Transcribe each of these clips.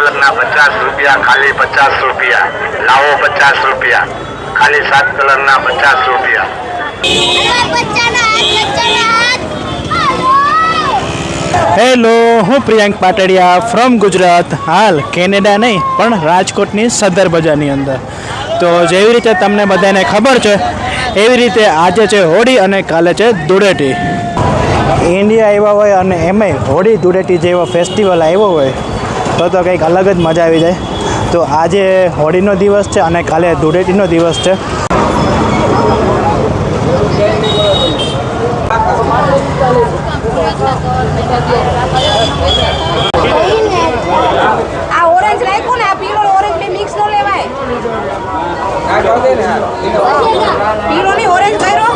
કલરના પચાસ રૂપિયા, ખાલી પચાસ રૂપિયા. લાવો પચાસ રૂપિયા. ખાલી સાત કલરના પચાસ રૂપિયા. હેલો, હું પ્રિયાંક પાટડિયા ફ્રોમ ગુજરાત. હાલ કેનેડા નહીં, પણ રાજકોટની સદર બજારની અંદર. તો જેવી રીતે તમને બધાને ખબર છે, એવી રીતે આજે છે હોળી અને કાલે છે ધૂળેટી. ઇન્ડિયા આવ્યા હોય અને એમાંય હોળી ધૂળેટી જેવો ફેસ્ટિવલ આવ્યો હોય તો તો કંઈક અલગ જ મજા આવી જાય. તો આજે હોળીનો દિવસ છે અને કાલે ધૂળેટીનો દિવસ છે. આ ઓરેન્જ રાખ્યો ને આ પીળો ઓરેન્જ બે મિક્સ નો લેવાય. પીળો ની ઓરેન્જ કર્યો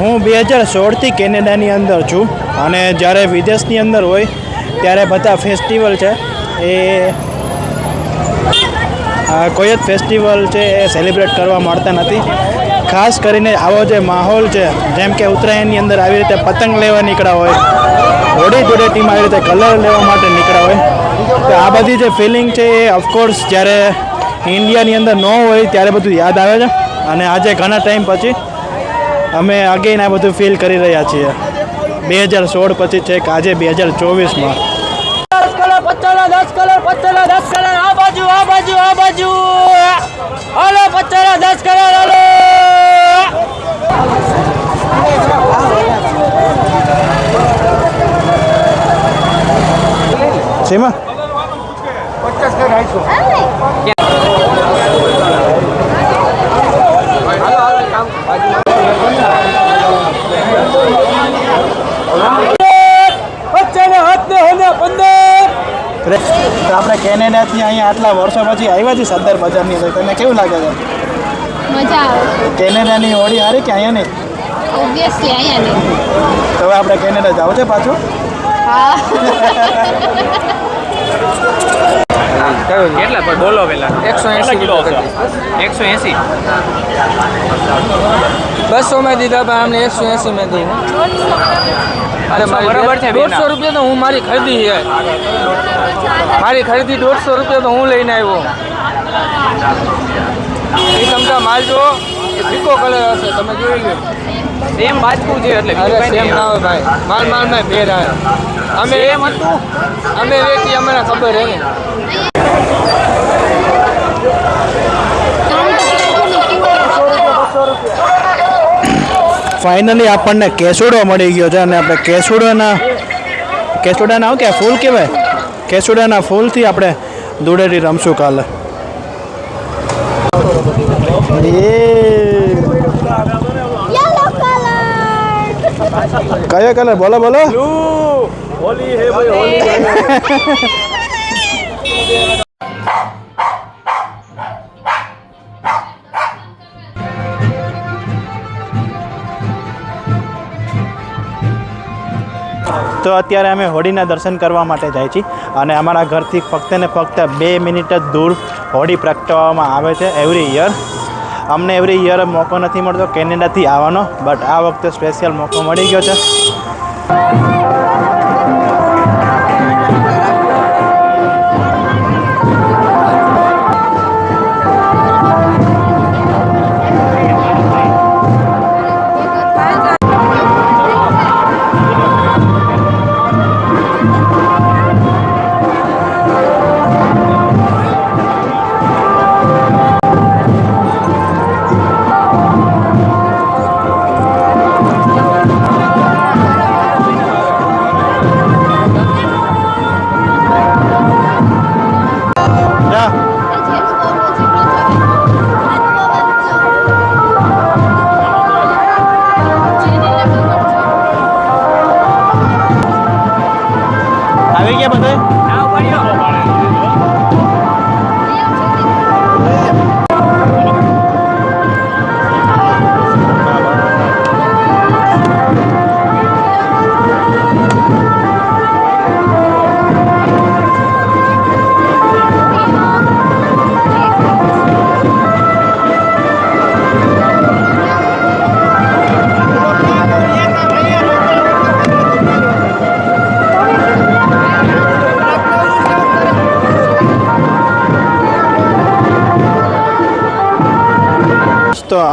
હું બે હજાર સોળથી કેનેડાની અંદર છું અને જ્યારે વિદેશની અંદર હોય ત્યારે બધા ફેસ્ટિવલ છે. એ કોઈ જ ફેસ્ટિવલ છે એ સેલિબ્રેટ કરવા મળતા નથી. ખાસ કરીને આવો જે માહોલ છે, જેમ કે ઉત્તરાયણની અંદર આવી રીતે પતંગ લેવા નીકળ્યા હોય, હોળી ધૂળેટીમાં આવી રીતે કલર લેવા માટે નીકળ્યા હોય, તો આ બધી જે ફિલિંગ છે એ ઓફકોર્સ જ્યારે ઇન્ડિયાની અંદર ન હોય ત્યારે બધું યાદ આવે છે. અને આજે ઘણા ટાઈમ પછી અમે અગેન આ બધું ફીલ કરી રહ્યા છીએ. બે હજાર સોળ પછી છે કે આજે બે હજાર ચોવીસમાં. દસ કલર પચાસ દસ કલર પચાસ દસ કલર આ બાજુ આ બાજુ આ બાજુ હાલો પચાસ દસ કલર હાલો સીમા પચાસ તો આપણે કેનેડાથી અહીંયા આટલા વર્ષો પછી આવ્યા છીએ સરદાર બજારની અંદર. તમને કેવું લાગે છે? મજા આવે. કેનેડાની હોળી હારી કે અહીંયા નહીં? ઓબ્વિયસલી અહીંયા નહીં. તો હવે આપણે કેનેડા જાવ છે પાછું? કેટલા પર? બોલો પેલા. એકસો એસી કિલો એકસો એસી બસો માં દીધા પણ અમને એકસો એસી માં દઉં અરે બરાબર છે દોઢસો રૂપિયા તો હું મારી ખરીદી છે. મારી ખરીદી દોઢસો રૂપિયા તો હું લઈને આવ્યો. એ તમતા માલ જો ફીકો કલર હશે તમે જોઈ લો. સેમ બાજકું છે એટલે અરે સેમ ના હોય ભાઈ. માલ માલમાં ભેર આવે અમે એમ હતું. અમે વેચી અમને ખબર હે ને. ફાઇનલી આપણને કેસુડો મળી ગયો છે અને આપણે કેસુડોના કેસુડાના આવું કે ફૂલ કહેવાય? કેસુડાના ફૂલથી આપણે ધૂળેટી રમશું કાલે. કયો કલર? બોલો બોલો. તો અત્યારે અમે હોળીના દર્શન કરવા માટે જાય છીએ અને અમારા ઘરથી ફક્ત ને ફક્ત બે મિનિટ જ દૂર હોળી પ્રગટાવવામાં આવે છે એવરી યર અમને એવરી યર મોકો નથી મળતો, કેનેડાથી આવવાનો બટ આ વખતે સ્પેશિયલ મોકો મળી ગયો છે.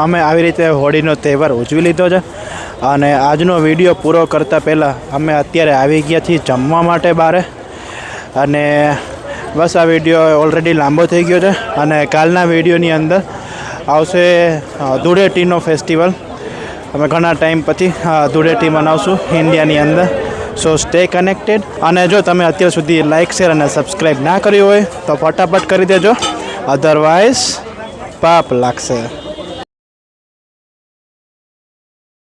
અમે આવી રીતે હોળીનો તહેવાર ઉજવી લીધો છે અને આજનો વીડિયો પૂરો કરતાં પહેલાં અમે અત્યારે આવી ગયા છીએ જમવા માટે બારે અને બસ આ વીડિયો ઓલરેડી લાંબો થઈ ગયો છે અને કાલના વિડીયોની અંદર આવશે ધૂળેટીનો ફેસ્ટિવલ અમે ઘણા ટાઈમ પછી ધૂળેટી મનાવશું ઇન્ડિયાની અંદર. સો સ્ટે કનેક્ટેડ અને જો તમે અત્યાર સુધી લાઇક શેર અને સબસ્ક્રાઈબ ના કર્યું હોય તો ફટાફટ કરી દેજો. અધરવાઇઝ પાપ લાગશે.